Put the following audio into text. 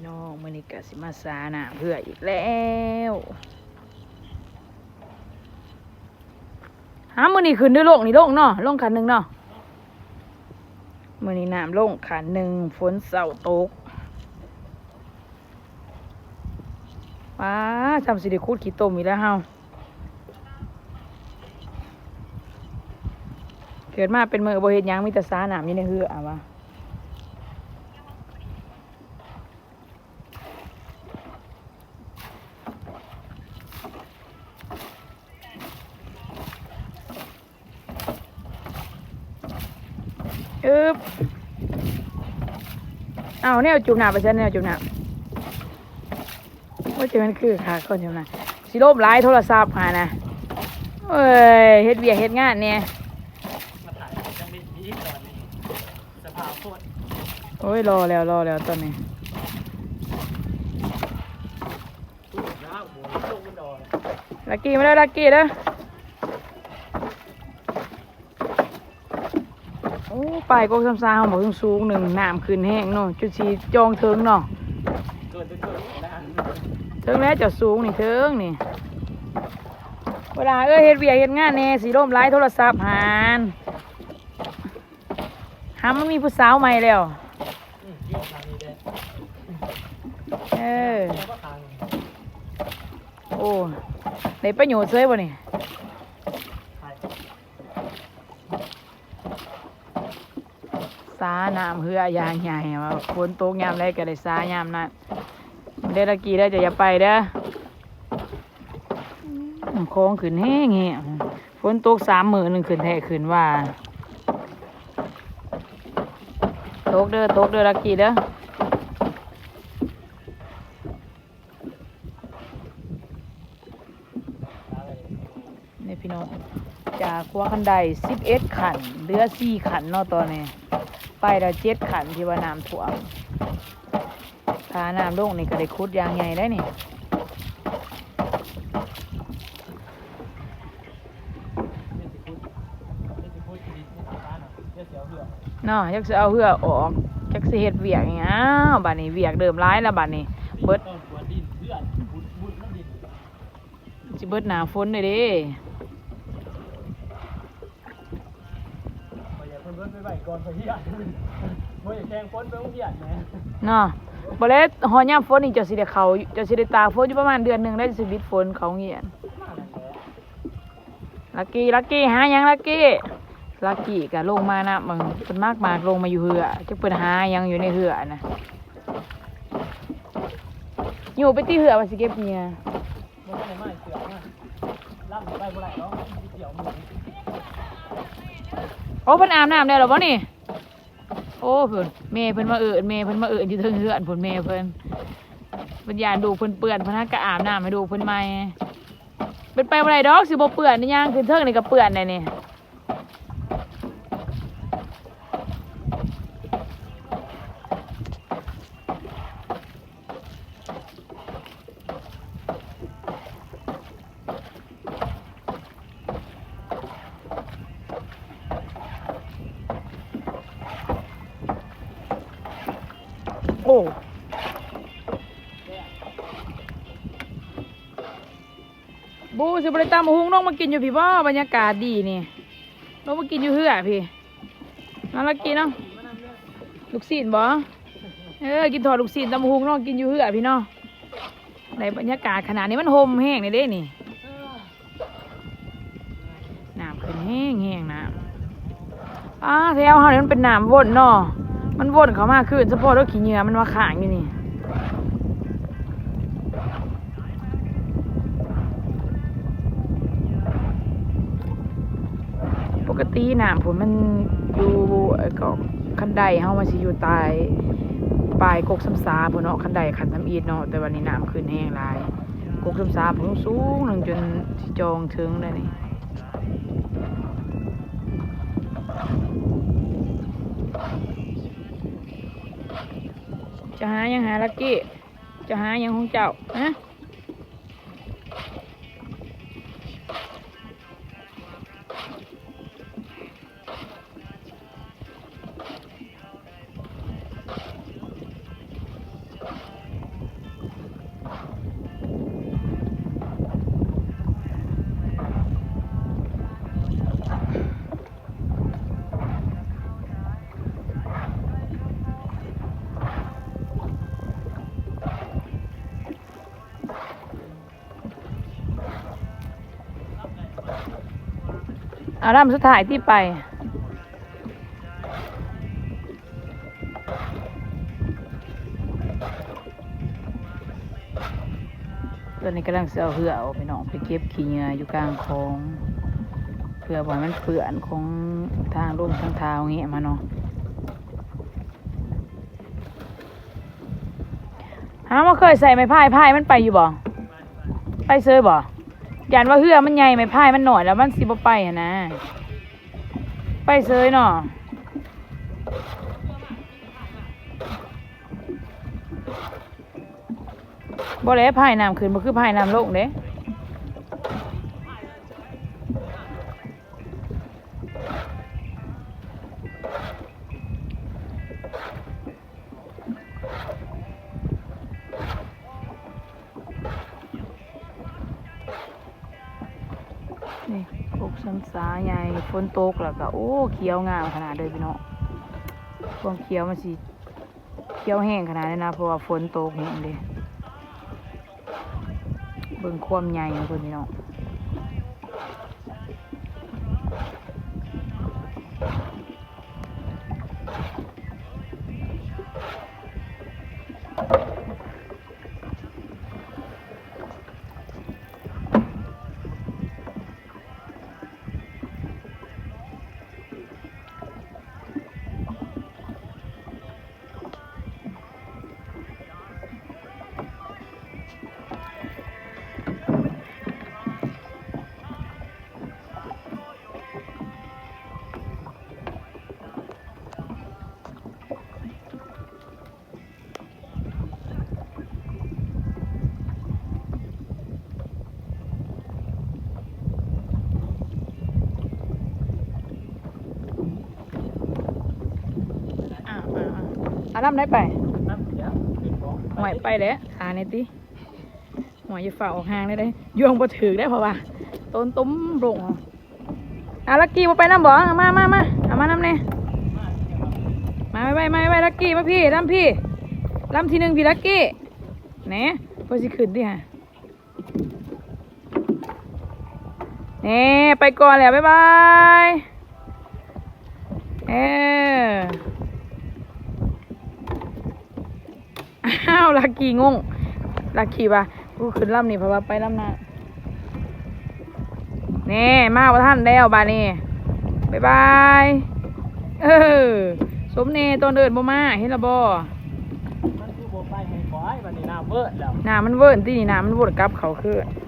พี่น้องมื้อนี้กสิมาสาน้ำเพื่ออีกแล้วหามื้อนี้ขึ้นด้วยโลกนี่โลกเนาะลงขันหนึ่งเนาะมื้อนี้น้ำลงขันหนึ่งฝนเสาตกว้าจำสิได้คูดขี้ตมอีกแล้วเฮาเกิดมาเป็นมือบ่เฮ็ดหยังมีแต่สาหน้ำอยู่ในเฮืออะวะ อึบเอาเนี่ยจุ่มหนาไปใช่เนี่ยจุ่มหนาว่าจะมันคือค่ะคนจุ่มหนาสิโลบไลายโทรศัพท์หานะเอ้ยเฮ็ดเวียกเฮ็ดงานเนี่ยมาถ่ายจังดีดีก่อนนี่สภาพโคตรโอ้ยรอแล้วรอแล้วตอนนี้ตู้น้าหมูลงบนดอยลักกี้มาแล้วลักกี้เด้อโอ้ ไปกกซ้ำซาเขาบอกสูงๆหนึ่งน้ำขึ้นแห้งเนาะจุดสีจองเทิงเนาะเทิงแล้วจะสูงนี่เทิงนี่เวลาเอ้ยเฮ็ดเวียเฮ็ดงานแน่สีร่มไร้โทรศัพท์หานหามันมีผู้สาวใหม่แล้วเออโอ้ได้ประโยชน์เซ้ยบ่นี่ ถ่าย สาน้ำเหือยางใหญ่ว่าฝนตกยามใดก็ได้สายามนั้นเด้อตะกี้เด้อจะอย่าไปเด้ออืมโค้งขึ้นแห้งแห้งฝนตกสามหมื้อหนึ่งขึ้นแท้ขึ้นว่าตกเด้อตกเด้อตะกี้เด้อนี่พี่น้องจากขัวคันไดสิบเอ็ดขันเหลือสี่ขันเนาะตอนนี้ ไปแล้วเจ็ดขันที่ว่าน้ำท่วมขาน้ำลงนี่ก็ได้คุดยางใหญ่ได้นี่น้อยเนาะยักสิเอาเหือออกจักสิเฮ็ดเวียกอีหยังอ้าวบัดนี้เวียกเดิมร้ายแล้วบัดนี้ เบิดจิเลือดบุดบุดน้ำดินสิเบิดหนาฝนเลยเด้ พออย่า เพิ่นไปไหวก่อนพอเหี้ยเมื่ออย่าแกงฝนไปต้องเหียแหมเนาะบ่แล้วฮอดยามฝนนี่เจะสิได้เขาเจะสิได้ตากฝนอยู่ประมาณเดือนหนึงแล้วสิวิดฝนเขาเงียนลักกี้ลักกี้หายังลักกี้ลักกี้ก็ลงมานะมึงเป็นมากมากลงมาอยู่เหือจะเปิดหายังอยู่ในเหือนะอยู่ไปที่เหือว่าสิเก็บเนี่ยมันก็เลยมาเสือกมาล่ำไปบ่ได้เนาะเกี่ยวมือ อ้เพิ่นอาบน้ำได้หรอวะนี่ โอ้เพิ่นเมย์เพิ่นมาเอิญเมย์เพิ่นมาเอิญอยู่เทิงเหือนเพิ่นเมย์เพิ่นเพิ่นยานดูเพิ่นเปื่อนเพิ่นหาก็อาบน้ำให้ดูเพิ่นใหม่เป็นไปบ่ได้ดอกสิบ่เปื่อนนี่ย่างขึ้นเทิงนี่ก็เปื่อนได้นี่ อ้บูสิบ่ได้ตามหุงน้องมากินอยู่พี่บ่บรรยากาศดีนี่น้องมากินอยู่เหือพี่น้องลักกินเนาะลูกศิษย์บ่เออกินทอดลูกศิษย์ตามหุงน้องกินอยู่เหือพี่เนาะในบรรยากาศขนาดนี้มันโฮมแห้งนี่เด้นี่น้ำขึ้นแห้งแห้งน้ำอ้าแถวเฮานี่มันเป็นน้ำวนเนาะ มันวนเขามากขึ้นเฉพาะรถขี้เหงื่อมันมาข้างอยู่นี่ปกติน้ำผมมันอยู่ก็คันไดเฮามันสิอยู่ใต้ปลายกกซ้ำซาพุ่นเนาะคันไดคันทำอีดเนาะแต่วันนี้น้ำขึ้นแห้งหลายกกซ้ำซาพุ่นสูงหนึ่งจนสิจองถึงเลยนี่ จะหายังหาลักกี้จะหายังของเจ้าฮะ อาลำสุดท้ายที่ไป ตอนนี้กำลังเสือเหือเอาไปน้องไปเก็บขี้เงืออยู่กลางคลองเพื่อบ่ให้มันเปื้อนของทางร่มทางเท้าเงี้ยมาเนาะหามาเคยใส่ไม้พายพายมันไปอยู่บ่ ไปเซยบ่ ยันว่าเฮือมันใหญ่ไม่พายมันหน่อยแล้วมันสิบไปอะนะ ไปเซยเนาะบ่แล้วพายน้ำขึ้นบ่คือพายน้ำลงเด้ นี่พวกสันสาใหญ่ฝนตกแล้วก็โอ้เขียวงามขนาดเลยพี่น้องความเขียวมันสิเขียวแห้งขนาดนี้นะเพราะว่าฝนตกแห้งเด้เบิ่งความใหญ่ของเพิ่นพี่น้อง อาน้ำได้ไปน้ำเสียเป็นของหวยไปแล้วหาในติหวยจะฝ่าออกห่างได้เลยยวงบ่ถือได้เพราะว่าต้นตุ้มลงเอาอะลักกี้มาไปน้ำบ่เอามามามาเอามาน้ำเนี่ยมาไปไปมาไปลักกี้มาพี่ลำพี่ลำทีหนึ่งพี่ลักกี้แหน่พอสิขึ้นดิฮะเน่ไปก่อนแล้วบ๊ายบายเออ อ้าวลักกี้งงลักกี้ปะกูขึ้นลำนี่เพราะว่าไปลำหน้าแนี่มาว่าท่านแล้วบานี่บายบายเออสมเนตอนเดินบ่มาเห็นละบ่มันคือโบไปให้ขอยวันนี้น้ำเวิร์ดแล้วหน้ามันเวิร์นที่นี่หน้ามันวนกลับเขาคือเ